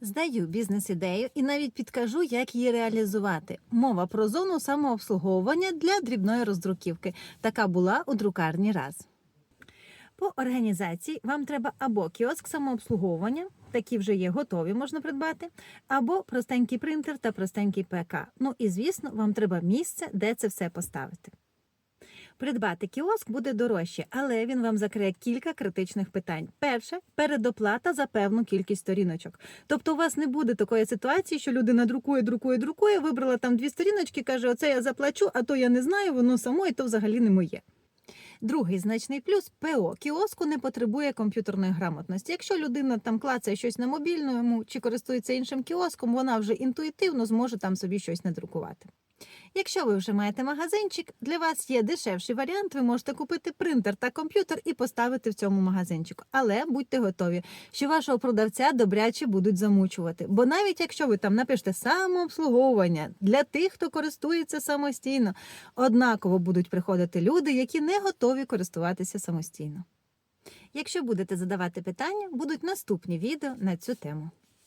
Здаю бізнес-ідею і навіть підкажу, як її реалізувати. Мова про зону самообслуговування для дрібної роздруківки. Така була у друкарні раз. По організації вам треба або кіоск самообслуговування, такі вже є готові, можна придбати, або простенький принтер та простенький ПК. Ну і звісно, вам треба місце, де це все поставити. Придбати кіоск буде дорожче, але він вам закриє кілька критичних питань. Перше передоплата за певну кількість сторіночок. Тобто, у вас не буде такої ситуації, що людина друкує, друкує, друкує, вибрала там дві сторіночки, каже: Оце я заплачу, а то я не знаю, воно само і то взагалі не моє. Другий значний плюс ПО кіоску не потребує комп'ютерної грамотності. Якщо людина там клацає щось на мобільному чи користується іншим кіоском, вона вже інтуїтивно зможе там собі щось надрукувати. Якщо ви вже маєте магазинчик, для вас є дешевший варіант, ви можете купити принтер та комп'ютер і поставити в цьому магазинчику. Але будьте готові, що вашого продавця добряче будуть замучувати. Бо навіть якщо ви там напишете самообслуговування для тих, хто користується самостійно, однаково будуть приходити люди, які не готові користуватися самостійно. Якщо будете задавати питання, будуть наступні відео на цю тему.